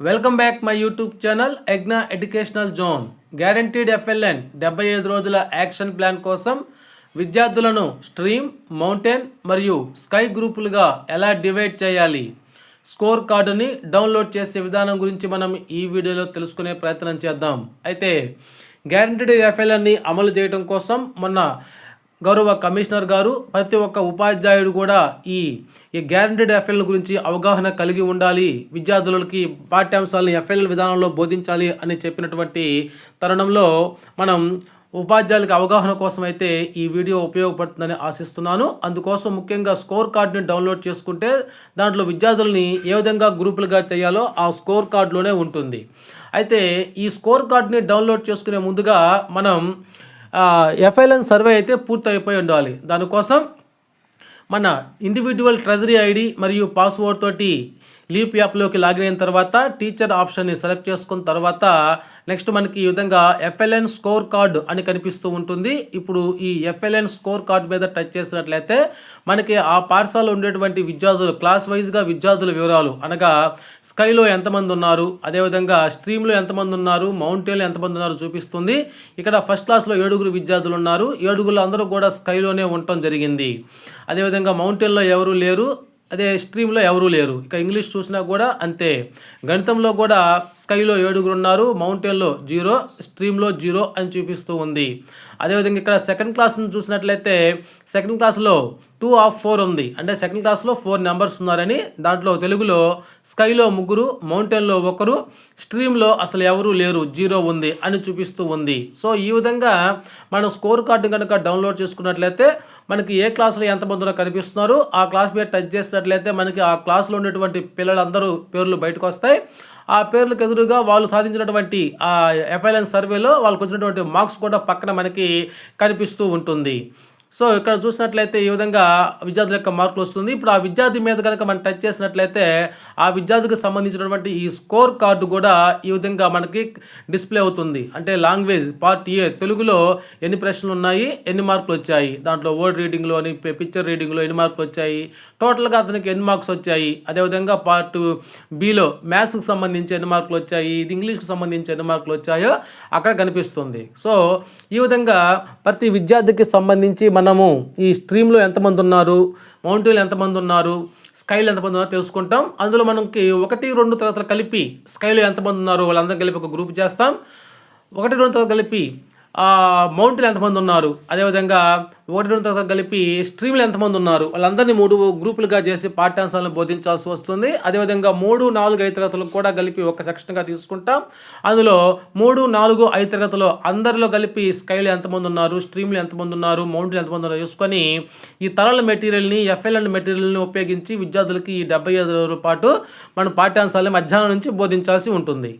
Welcome back my YouTube channel ఎగ్నా educational zone guaranteed FLN డెబ్బై ఐదు రోజుల యాక్షన్ ప్లాన్ కోసం విద్యార్థులను స్ట్రీమ్ మౌంటైన్ మరియు స్కై గ్రూపులుగా ఎలా డివైడ్ చేయాలి? స్కోర్ కార్డుని డౌన్లోడ్ చేసే విధానం గురించి మనం ఈ వీడియోలో తెలుసుకునే ప్రయత్నం చేద్దాం. అయితే గ్యారంటీడ్ ఎఫ్ఎల్ఎన్ని అమలు చేయడం కోసం మొన్న గౌరవ కమిషనర్ గారు ప్రతి ఒక్క ఉపాధ్యాయుడు కూడా ఈ ఈ గ్యారంటీడ్ ఎఫ్ఎల్ గురించి అవగాహన కలిగి ఉండాలి. విద్యార్థులకి పాఠ్యాంశాలను ఎఫ్ఎల్ విధానంలో బోధించాలి అని చెప్పినటువంటి తరుణంలో మనం ఉపాధ్యాయులకు అవగాహన కోసం అయితే ఈ వీడియో ఉపయోగపడుతుందని ఆశిస్తున్నాను. అందుకోసం ముఖ్యంగా స్కోర్ కార్డుని డౌన్లోడ్ చేసుకుంటే దాంట్లో విద్యార్థులని ఏ విధంగా గ్రూపులుగా చేయాలో ఆ స్కోర్ కార్డులోనే ఉంటుంది. అయితే ఈ స్కోర్ కార్డుని డౌన్లోడ్ చేసుకునే ముందుగా మనం ఎఫ్ఐఎల్ఎన్ సర్వే అయితే పూర్తి అయిపోయి ఉండాలి. దానికోసం మన ఇండివిజువల్ ట్రెజరీ ఐడి మరియు పాస్వర్డ్ తోటి లీప్ యాప్లోకి లాగిన్ అయిన తర్వాత టీచర్ ఆప్షన్ని సెలెక్ట్ చేసుకున్న తర్వాత నెక్స్ట్ మనకి ఈ విధంగా ఎఫ్ఎల్ఎన్ స్కోర్ కార్డ్ అని కనిపిస్తూ ఉంటుంది. ఇప్పుడు ఈ ఎఫ్ఎల్ఎన్ స్కోర్ కార్డ్ మీద టచ్ చేసినట్లయితే మనకి ఆ పాఠశాలలో ఉండేటువంటి విద్యార్థులు క్లాస్ వైజ్గా విద్యార్థుల వివరాలు అనగా స్కైలో ఎంతమంది ఉన్నారు అదేవిధంగా స్ట్రీమ్లో ఎంతమంది ఉన్నారు మౌంటైన్లో ఎంతమంది ఉన్నారు చూపిస్తుంది. ఇక్కడ ఫస్ట్ క్లాస్లో ఏడుగురు విద్యార్థులు ఉన్నారు ఏడుగురు అందరూ కూడా స్కైలోనే ఉండటం జరిగింది. అదేవిధంగా మౌంటైన్లో ఎవరు లేరు అదే స్ట్రీమ్లో ఎవరూ లేరు. ఇక ఇంగ్లీష్ చూసినా కూడా అంతే. గణితంలో కూడా స్కైలో ఏడుగురు ఉన్నారు మౌంటైన్లో జీరో స్ట్రీమ్లో జీరో అని చూపిస్తూ ఉంది. అదేవిధంగా ఇక్కడ సెకండ్ క్లాస్ని చూసినట్లయితే సెకండ్ క్లాస్లో టూ ఆఫ్ ఫోర్ ఉంది. అంటే సెకండ్ క్లాస్లో ఫోర్ నెంబర్స్ ఉన్నారని దాంట్లో తెలుగులో స్కైలో ముగ్గురు మౌంటైన్లో ఒకరు స్ట్రీమ్లో అసలు ఎవరూ లేరు జీరో ఉంది అని చూపిస్తూ ఉంది. సో ఈ విధంగా మనం స్కోర్ కార్డు కనుక డౌన్లోడ్ చేసుకున్నట్లయితే మనకి ఏ క్లాసులో ఎంతమంది ఉన్నా కనిపిస్తున్నారు. ఆ క్లాస్ మీద టచ్ చేసినట్లయితే మనకి ఆ క్లాస్లో ఉన్నటువంటి పిల్లలందరూ పేర్లు బయటకు వస్తాయి. ఆ పేర్లకు ఎదురుగా వాళ్ళు సాధించినటువంటి ఆ ఎఫ్ఐఎల్ఎన్ సర్వేలో వాళ్ళకు వచ్చినటువంటి మార్క్స్ కూడా పక్కన మనకి కనిపిస్తూ ఉంటుంది. సో ఇక్కడ చూసినట్లయితే ఈ విధంగా విద్యార్థుల యొక్క మార్కులు వస్తుంది. ఇప్పుడు ఆ విద్యార్థి మీద కనుక మనం టచ్ చేసినట్లయితే ఆ విద్యార్థికి సంబంధించినటువంటి ఈ స్కోర్ కార్డు కూడా ఈ విధంగా మనకి డిస్ప్లే అవుతుంది. అంటే లాంగ్వేజ్ పార్ట్ ఏ తెలుగులో ఎన్ని ప్రశ్నలు ఉన్నాయి ఎన్ని మార్కులు వచ్చాయి. దాంట్లో వర్డ్ రీడింగ్లో అని పిక్చర్ రీడింగ్లో ఎన్ని మార్కులు వచ్చాయి. టోటల్గా అతనికి ఎన్ని మార్క్స్ వచ్చాయి. అదేవిధంగా పార్ట్ బిలో మ్యాథ్స్కి సంబంధించి ఎన్ని మార్కులు వచ్చాయి ఇది ఇంగ్లీష్కి సంబంధించి ఎన్ని మార్కులు వచ్చాయో అక్కడ కనిపిస్తుంది. సో ఈ విధంగా ప్రతి విద్యార్థికి సంబంధించి మనము ఈ స్ట్రీమ్లో ఎంతమంది ఉన్నారు మౌంటైన్లు ఎంతమంది ఉన్నారు స్కైలో ఎంతమంది ఉన్నారో తెలుసుకుంటాం. అందులో మనకి ఒకటి రెండు తరగతులు కలిపి స్కైలో ఎంతమంది ఉన్నారు వాళ్ళందరం కలిపి ఒక గ్రూప్ చేస్తాం. ఒకటి రెండు తరగతులు కలిపి మౌంటైన్ ఎంతమంది ఉన్నారు? అదేవిధంగా ఒకటి రెండు తరగతి కలిపి స్ట్రీమ్లు ఎంతమంది ఉన్నారు? వాళ్ళందరినీ మూడు గ్రూపులుగా చేసి పాఠ్యాంశాలను బోధించాల్సి వస్తుంది. అదేవిధంగా మూడు నాలుగు ఐదు తరగతులకు కూడా కలిపి ఒక సెక్షన్గా తీసుకుంటాం. అందులో మూడు నాలుగు ఐదు తరగతులు అందరిలో కలిపి స్కైలు ఎంతమంది ఉన్నారు? స్ట్రీమ్లు ఎంతమంది ఉన్నారు? మౌంటైన్ ఎంతమంది ఉన్నారు? చూసుకొని ఈ తరల మెటీరియల్ని ఎఫ్ఎల్ అండ్ మెటీరియల్ని ఉపయోగించి విద్యార్థులకి ఈ డెబ్బై ఐదు రోజుల పాటు మనం పాఠ్యాంశాలను మధ్యాహ్నం నుంచి బోధించాల్సి ఉంటుంది.